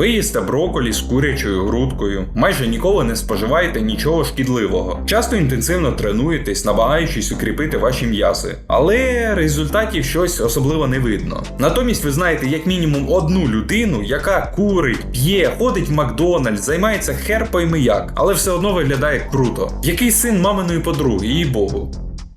Ви їсте броколі з курячою грудкою, майже ніколи не споживаєте нічого шкідливого. Часто інтенсивно тренуєтесь, намагаючись укріпити ваші м'язи, але результатів щось особливо не видно. Натомість ви знаєте як мінімум одну людину, яка курить, п'є, ходить в Макдональдс, займається хер пойми як, але все одно виглядає круто. Який син маминої подруги, їй богу.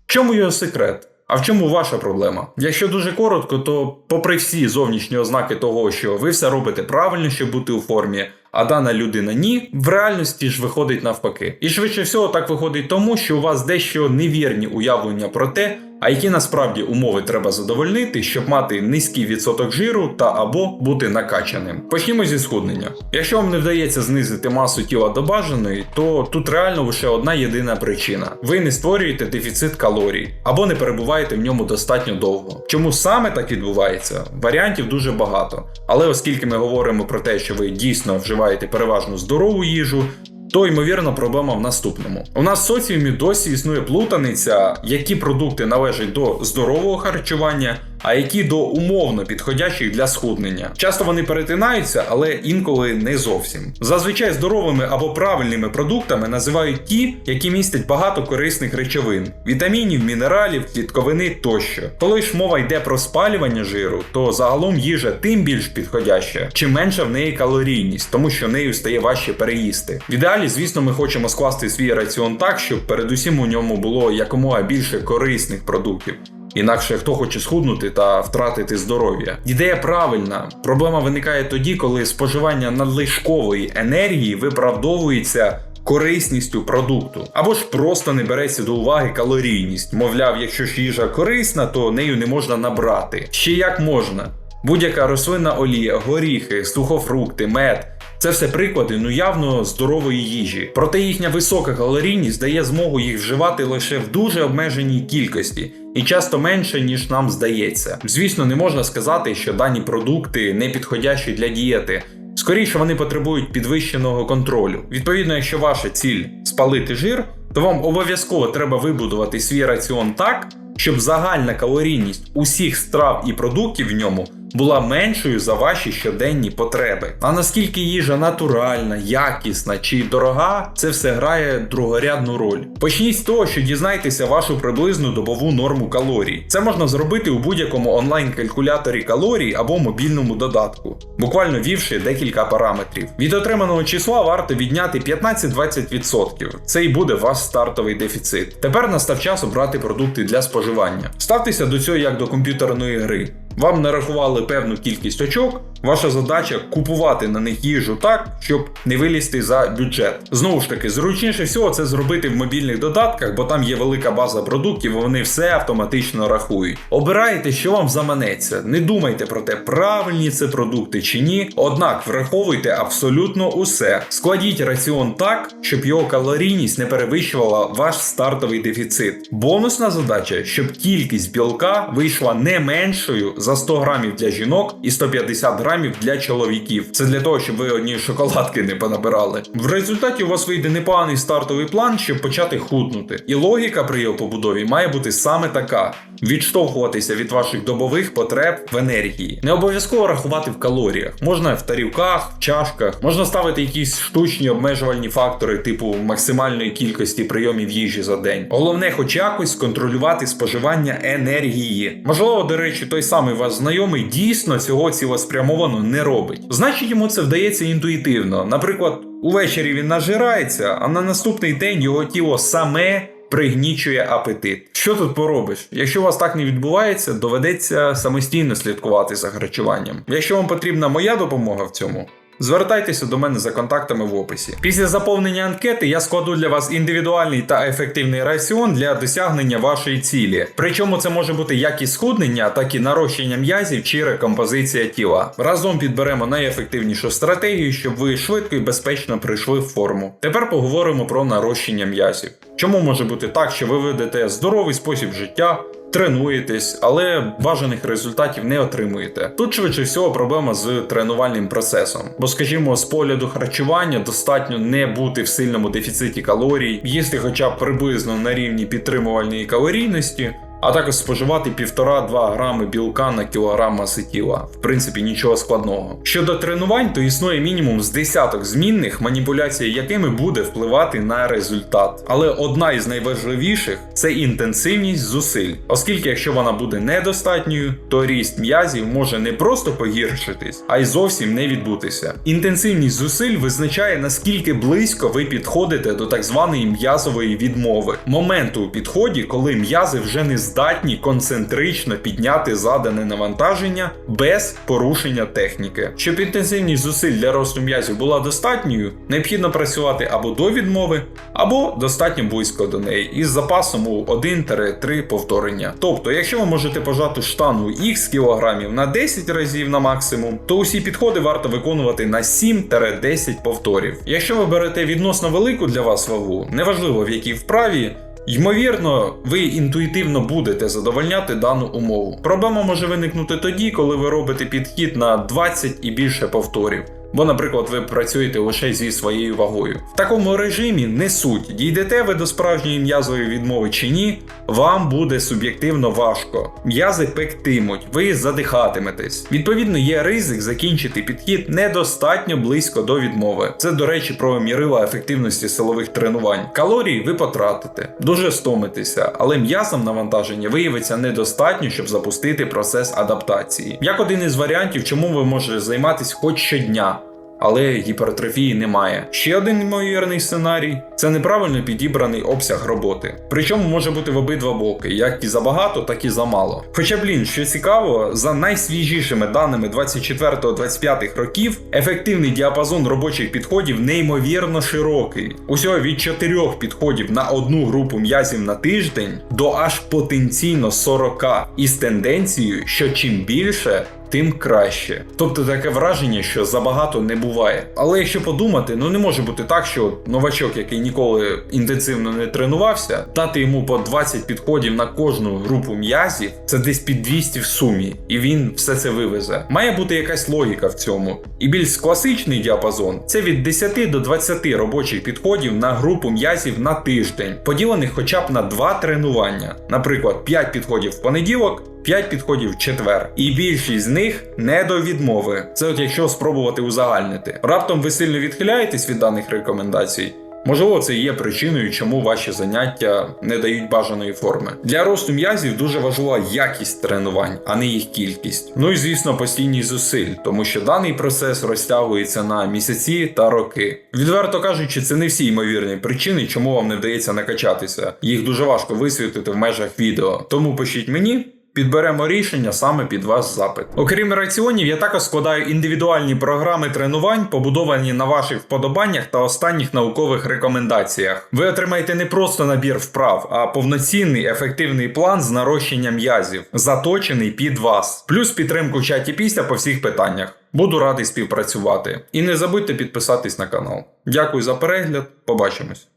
В чому його секрет? А в чому ваша проблема? Якщо дуже коротко, то попри всі зовнішні ознаки того, що ви все робите правильно, щоб бути у формі, а дана людина ні, в реальності ж виходить навпаки. І швидше всього так виходить тому, що у вас дещо невірні уявлення про те, а які насправді умови треба задовольнити, щоб мати низький відсоток жиру та або бути накачаним. Почнімо зі схуднення. Якщо вам не вдається знизити масу тіла до бажаної, то тут реально лише одна єдина причина: ви не створюєте дефіцит калорій або не перебуваєте в ньому достатньо довго. Чому саме так відбувається? Варіантів дуже багато. Але оскільки ми говоримо про те, що ви дійсно вживаєте переважно здорову їжу, то ймовірно проблема в наступному. У нас в соціумі досі існує плутаниця, які продукти належать до здорового харчування, а які до умовно підходящих для схуднення. Часто вони перетинаються, але інколи не зовсім. Зазвичай здоровими або правильними продуктами називають ті, які містять багато корисних речовин, вітамінів, мінералів, клітковини тощо. Коли ж мова йде про спалювання жиру, то загалом їжа тим більш підходяща, чим менша в неї калорійність, тому що нею стає важче переїсти. В ідеалі, звісно, ми хочемо скласти свій раціон так, щоб передусім у ньому було якомога більше корисних продуктів. Інакше хто хоче схуднути та втратити здоров'я. Ідея правильна. Проблема виникає тоді, коли споживання надлишкової енергії виправдовується. Корисністю продукту або ж просто не береться до уваги калорійність. Мовляв, якщо ж їжа корисна, то нею не можна набрати. Ще як можна. Будь-яка рослинна олія, горіхи, сухофрукти, мед це все приклади ну явно здорової їжі. Проте їхня висока калорійність дає змогу їх вживати лише в дуже обмеженій кількості. І часто менше, ніж нам здається. Звісно, не можна сказати, що дані продукти не підходящі для дієти. Скоріше вони потребують підвищеного контролю. Відповідно, якщо ваша ціль спалити жир, то вам обов'язково треба вибудувати свій раціон так, щоб загальна калорійність усіх страв і продуктів в ньому була меншою за ваші щоденні потреби. А наскільки їжа натуральна, якісна чи дорога, це все грає другорядну роль. Почніть з того, що дізнайтеся вашу приблизну добову норму калорій. Це можна зробити у будь-якому онлайн-калькуляторі калорій або мобільному додатку, буквально ввівши декілька параметрів. Від отриманого числа варто відняти 15-20%. Це і буде ваш стартовий дефіцит. Тепер настав час обрати продукти для споживання. Ставтеся до цього як до комп'ютерної гри. Вам нарахували певну кількість очок. Ваша задача купувати на них їжу так, щоб не вилізти за бюджет. Знову ж таки, зручніше всього це зробити в мобільних додатках, бо там є велика база продуктів, вони все автоматично рахують. Обирайте, що вам заманеться. Не думайте про те, правильні це продукти чи ні. Однак враховуйте абсолютно усе. Складіть раціон так, щоб його калорійність не перевищувала ваш стартовий дефіцит. Бонусна задача, щоб кількість білка вийшла не меншою за 100 грамів для жінок і 150 грамів для чоловіків. Це для того, щоб ви одні шоколадки не понабирали. В результаті у вас вийде непоганий стартовий план, щоб почати худнути. І логіка при його побудові має бути саме така: відштовхуватися від ваших добових потреб в енергії. Не обов'язково рахувати в калоріях. Можна в тарілках, в чашках, можна ставити якісь штучні обмежувальні фактори, типу максимальної кількості прийомів їжі за день. Головне, хоч якось контролювати споживання енергії. Можливо, до речі, той самий ваш знайомий дійсно цього цілеспрямовано не робить. Значить, йому це вдається інтуїтивно. Наприклад, увечері він нажирається, а на наступний день його тіло саме. Пригнічує апетит. Що тут поробиш? Якщо у вас так не відбувається, доведеться самостійно слідкувати за харчуванням. Якщо вам потрібна моя допомога в цьому, Звертайтеся до мене за контактами в описі. Після заповнення анкети я складу для вас індивідуальний та ефективний раціон для досягнення вашої цілі. Причому це може бути як і схуднення, так і нарощення м'язів чи рекомпозиція тіла. Разом підберемо найефективнішу стратегію, щоб ви швидко і безпечно прийшли в форму. Тепер поговоримо про нарощення м'язів. Чому може бути так, що ви ведете здоровий спосіб життя? Тренуєтесь, але бажаних результатів не отримуєте. Тут швидше всього проблема з тренувальним процесом. Бо, скажімо, з погляду харчування достатньо не бути в сильному дефіциті калорій, їсти хоча б приблизно на рівні підтримувальної калорійності. А також споживати 1,5-2 грами білка на кілограм маси тіла. В принципі, нічого складного. Щодо тренувань, то існує мінімум з десяток змінних, маніпуляція якими буде впливати на результат. Але одна із найважливіших це інтенсивність зусиль, оскільки якщо вона буде недостатньою, то ріст м'язів може не просто погіршитись, а й зовсім не відбутися. Інтенсивність зусиль визначає наскільки близько ви підходите до так званої м'язової відмови, моменту у підході, коли м'язи вже не здатні концентрично підняти задане навантаження без порушення техніки. Щоб інтенсивність зусиль для росту м'язів була достатньою, необхідно працювати або до відмови, або достатньо близько до неї, із запасом у 1-3 повторення. Тобто, якщо ви можете пожати штангу X кілограмів на 10 разів на максимум, то усі підходи варто виконувати на 7-10 повторів. Якщо ви берете відносно велику для вас вагу, неважливо в якій вправі. Ймовірно, ви інтуїтивно будете задовольняти дану умову. Проблема може виникнути тоді, коли ви робите підхід на 20 і більше повторів. Бо, наприклад, ви працюєте лише зі своєю вагою. В такому режимі не суть, дійдете ви до справжньої м'язової відмови чи ні, вам буде суб'єктивно важко. М'язи пектимуть, ви задихатиметесь. Відповідно, є ризик закінчити підхід недостатньо близько до відмови. Це, до речі, про мірила ефективності силових тренувань. Калорії ви потратите, дуже стомитеся, але м'язам навантаження виявиться недостатньо, щоб запустити процес адаптації. Як один із варіантів, чому ви можете займатися хоч щодня але гіпертрофії немає. Ще один ймовірний сценарій це неправильно підібраний обсяг роботи. Причому може бути в обидва боки, як і забагато, так і замало. Хоча, блін, що цікаво, за найсвіжішими даними 24-25 років, ефективний діапазон робочих підходів неймовірно широкий. Усього від 4 підходів на одну групу м'язів на тиждень до аж потенційно 40 із тенденцією, що чим більше тим краще. Тобто таке враження, що забагато не буває. Але якщо подумати, ну не може бути так, що новачок, який ніколи інтенсивно не тренувався, дати йому по 20 підходів на кожну групу м'язів, це десь під 200 в сумі, і він все це вивезе. Має бути якась логіка в цьому. І більш класичний діапазон це від 10 до 20 робочих підходів на групу м'язів на тиждень, поділених хоча б на два тренування, наприклад, 5 підходів в понеділок. 5 підходів в четвер, і більшість з них не до відмови. Це от якщо спробувати узагальнити. Раптом ви сильно відхиляєтесь від даних рекомендацій. Можливо, це є причиною, чому ваші заняття не дають бажаної форми. Для росту м'язів дуже важлива якість тренувань, а не їх кількість. Ну і звісно, постійність зусиль, тому що даний процес розтягується на місяці та роки. Відверто кажучи, це не всі ймовірні причини, чому вам не вдається накачатися. Їх дуже важко висвітлити в межах відео. Тому пишіть мені. Підберемо рішення саме під ваш запит. Окрім раціонів, я також складаю індивідуальні програми тренувань, побудовані на ваших вподобаннях та останніх наукових рекомендаціях. Ви отримаєте не просто набір вправ, а повноцінний ефективний план з нарощення м'язів, заточений під вас, плюс підтримку в чаті після по всіх питаннях. Буду радий співпрацювати. І не забудьте підписатись на канал. Дякую за перегляд, побачимось.